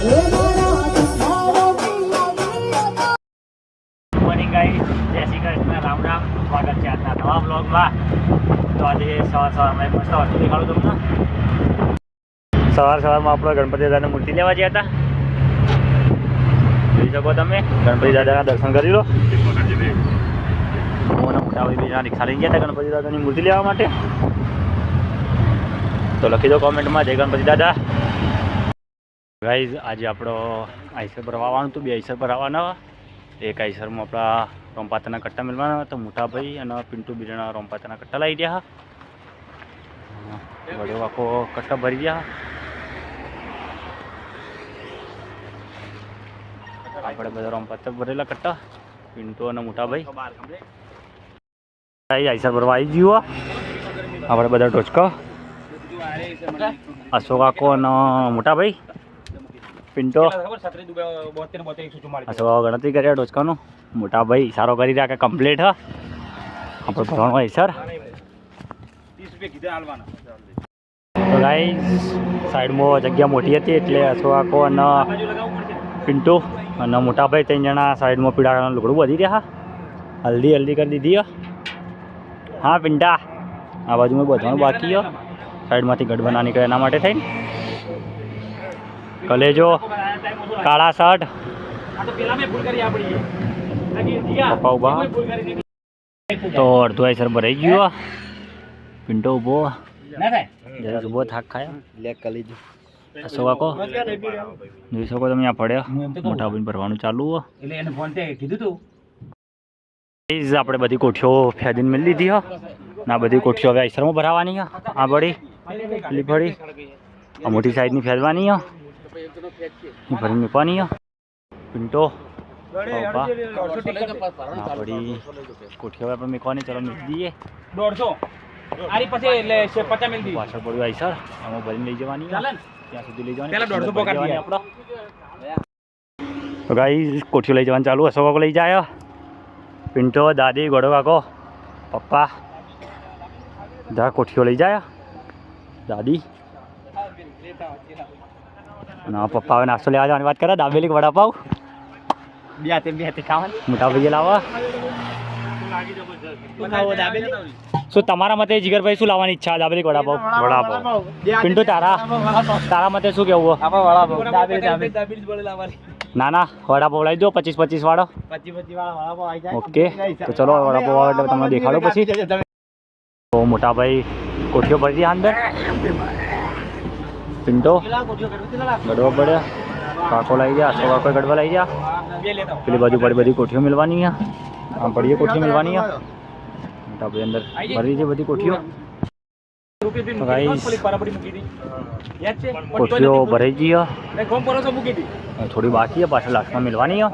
રામ રામ. સ્વાગત છે આજના નવા બ્લોગમાં તો આજે સવાર સવારમાં મસ્ત વસ્તુ દેખાડું તમને? સવાર સવારમાં આપણે ગણપતિ દાદાની મૂર્તિ લેવા ગયા હતા. જોઈ શકો તમે? ગણપતિ દાદાના દર્શન કરી લો. બીજા રિક્ષા લઈ ગયા હતા ગણપતિ દાદાની મૂર્તિ લેવા માટે. તો લખી દો કોમેન્ટમાં, જય ગણપતિ દાદા. ગાઈઝ આજે આપણો આઈસર પર આવવાનું હતું બે આઈસર પર આવવાના એક આઈસરમાં આપણા રોમપાતાના કટ્ટા મેળવાના તો મોટાભાઈ અને પિન્ટુ બીજાના રોમપાતાના કટ્ટા લાવી ગયા વડો આખો કટ્ટા ભરી ગયા આપણે બધા રોમપાતા ભરેલા કટ્ટા, પિન્ટુ અને મોટાભાઈ આઈસર ભરવા આવી ગયું આપણે બધા ટોચકા અશોક આખો અને મોટા ભાઈ પિન્ટો. અશોક ગણતરી કર્યા ટોચકાનું મોટા ભાઈ સારો કરી રહ્યા કે કમ્પ્લીટ હા? આપણે ભરવાનું હોય સર તો સાઈડમાં જગ્યા મોટી હતી એટલે અશોકો અને પિન્ટુ અને મોટા ભાઈ ત્રણ જણા સાઈડમાં પીળા લુગડું વધી રહ્યા હલ્દી હલ્દી કરી દીધી હે. પિન્ટા. આ બાજુમાં બધાનું બાકી સાઈડમાંથી બનાવી નીકળે એના માટે થઈને કલેજો કાળા શર્ટ. પપ્પા ઊભા. તો અડધો આઈસર ભરાઈ ગયો. પિન્ટો ઊભો. જયેશ ઊભો થાક ખાયો. અશોક આકો જોઈ શકો તમે આ પડ્યો. મોટા ભાઈ ભરવાનું ચાલુ હો. Guys, આપણે બધી કોઠીઓ ફેદીને મેળવી દીધી હો. ના બધી કોઠીઓ હવે આઈસરમાં ભરાવાની આ બળી. પેલી ફળી આ મોટી સાઈઝની ફેરવાની હો. એ ભરીને મૂકવાની હો પિન્ટો પપ્પા આ બળી કોઠીઓ હવે આપણે મૂકવાની ચલો મૂકી દઈએ દોઢસો આરી પછી એટલે છે પચાસ મિલ દી પાછળ પડ્યું આઈસર એમાં ભરીને લઈ જવાની હો. ચાલે ને? ત્યાં સુધી લઈ જવાની પહેલા પછી દોઢસો ભરી પકડી દેવાની આપણો તો ગાઈ કોઠીઓ લઈ જવાનું ચાલુ અશોક કાકો લઈ જાય પિન્ટો દાદી ગોડો કાકો પપ્પા બધા કોઠીઓ લઈ જાય દાદી અને આ પપ્પા હવે નાસ્તો લેવા જવાની વાત કરે દાબેલી કે વડાપાવ બે હાથે બે હાથે ખાવાનું મોટા ભાઈએ લાવવા શું તમારા મતે જીગરભાઈ શું લાવવાની ઈચ્છા દાબેલી કે વડાપાવ વડાપાવ પિન્ટુ તારા તારા મતે શું કેવું આપણે વડાપાવ દાબેલી દાબેલી દાબેલી જ બોલે લાવવાની ના ના વડાપાવ લાવી દો પચીસ પચીસ વાળો પચી પચી વાળા વડાપાવ આવી જાય ઓકે તો ચલો વડાપાવ આવે એટલે તમને દેખાડો પછી તો મોટા ભાઈ કોઠીઓ ભરી દીધા અંદર पिंटो गढ़वा बढ़िया। काको लाई जा सौ काको गढ़वा लाई जा। पहले बाजू बड़ी बड़ी कोठियों मिलवानी है। हाँ बढ़िया कोठियों मिलवानी है। तब अंदर भर लीजिए बड़ी कोठियों। तो कोठियों भरे जी हाँ, थोड़ी बाकी है पाछा लास्ट में मिलवानी है।